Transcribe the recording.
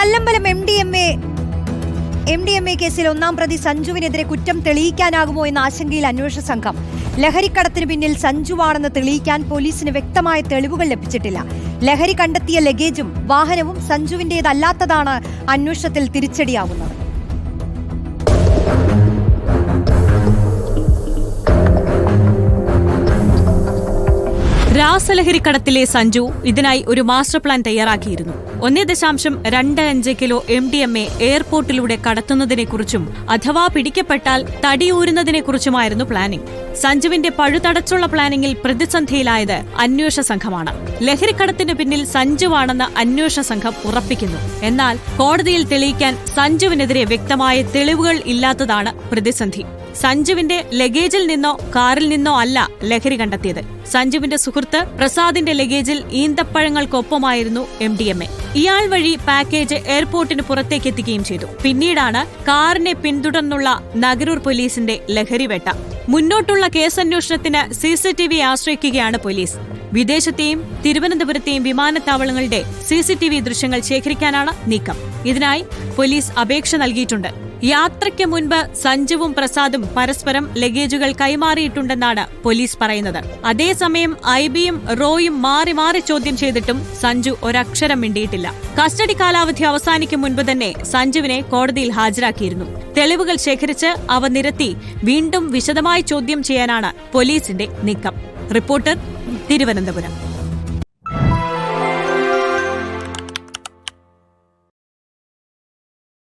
Kallambalam M D M A M D M A കേസിൽ ഒന്നാം പ്രതി സഞ്ജുവിനെതിരെ കുറ്റം തെളിയിക്കാനാകുമോ എന്ന ആശങ്കയിൽ അന്വേഷണ സംഘം. ലഹരിക്കടത്തിന് പിന്നിൽ സഞ്ജുവാണെന്ന് തെളിയിക്കാൻ പോലീസിന് വ്യക്തമായ തെളിവുകൾ ലഭിച്ചിട്ടില്ല. ലഹരി കണ്ടെത്തിയ ലഗേജും വാഹനവും സഞ്ജുവിന്റേതല്ലാത്തതാണ് അന്വേഷണത്തിൽ തിരിച്ചടിയാവുന്നത് രാസലഹരിക്കടത്തിലെ സഞ്ജു ഇതിനായി ഒരു മാസ്റ്റർ പ്ലാൻ തയ്യാറാക്കിയിരുന്നു. ഒന്നേ ദശാംശം രണ്ട് അഞ്ച് kilo M D M A എയർപോർട്ടിലൂടെ കടത്തുന്നതിനെക്കുറിച്ചും അഥവാ പിടിക്കപ്പെട്ടാൽ തടിയൂരുന്നതിനെക്കുറിച്ചുമായിരുന്നു പ്ലാനിംഗ്. സഞ്ജുവിന്റെ പഴുതടച്ചുള്ള പ്ലാനിംഗിൽ പ്രതിസന്ധിയിലായത് അന്വേഷണ സംഘമാണ്. ലഹരിക്കടത്തിന് പിന്നിൽ സഞ്ജുവാണെന്ന് അന്വേഷണ സംഘം ഉറപ്പിക്കുന്നു. എന്നാൽ കോടതിയിൽ തെളിയിക്കാൻ സഞ്ജുവിനെതിരെ വ്യക്തമായ തെളിവുകൾ ഇല്ലാത്തതാണ് പ്രതിസന്ധി. സഞ്ജുവിന്റെ ലഗേജിൽ നിന്നോ കാറിൽ നിന്നോ അല്ല ലഹരി കണ്ടെത്തിയത്. സഞ്ജുവിന്റെ സുഹൃത്ത് പ്രസാദിന്റെ ലഗേജിൽ ഈന്തപ്പഴങ്ങൾക്കൊപ്പമായിരുന്നു എം ഡി എം എ. ഇയാൾ വഴി പാക്കേജ് എയർപോർട്ടിന് പുറത്തേക്ക് എത്തിക്കുകയും ചെയ്തു. പിന്നീടാണ് കാറിനെ പിന്തുടർന്നുള്ള നഗരൂർ പോലീസിന്റെ ലഹരിവേട്ട മുന്നോട്ടുള്ള കേസന്വേഷണത്തിന് സി സി ടി വി ആശ്രയിക്കുകയാണ് പോലീസ്. വിദേശത്തെയും തിരുവനന്തപുരത്തെയും വിമാനത്താവളങ്ങളുടെ സി സി ടി വി ദൃശ്യങ്ങൾ ശേഖരിക്കാനാണ് നീക്കം. ഇതിനായി പോലീസ് അപേക്ഷ നൽകിയിട്ടുണ്ട്. യാത്രയ്ക്ക് മുൻപ് സഞ്ജുവും പ്രസാദും പരസ്പരം ലഗേജുകൾ കൈമാറിയിട്ടുണ്ടെന്നാണ് പോലീസ് പറയുന്നത്. അതേസമയം ഐബിയും റോയും മാറി മാറി ചോദ്യം ചെയ്തിട്ടും സഞ്ജു ഒരക്ഷരം മിണ്ടിയിട്ടില്ല. കസ്റ്റഡി കാലാവധി അവസാനിക്കും മുൻപ് തന്നെ സഞ്ജുവിനെ കോടതിയിൽ ഹാജരാക്കിയിരുന്നു. തെളിവുകൾ ശേഖരിച്ച് അവ നിരത്തി വീണ്ടും വിശദമായി ചോദ്യം ചെയ്യാനാണ് പോലീസിന്റെ നീക്കം. റിപ്പോർട്ടർ തിരുവനന്തപുരം.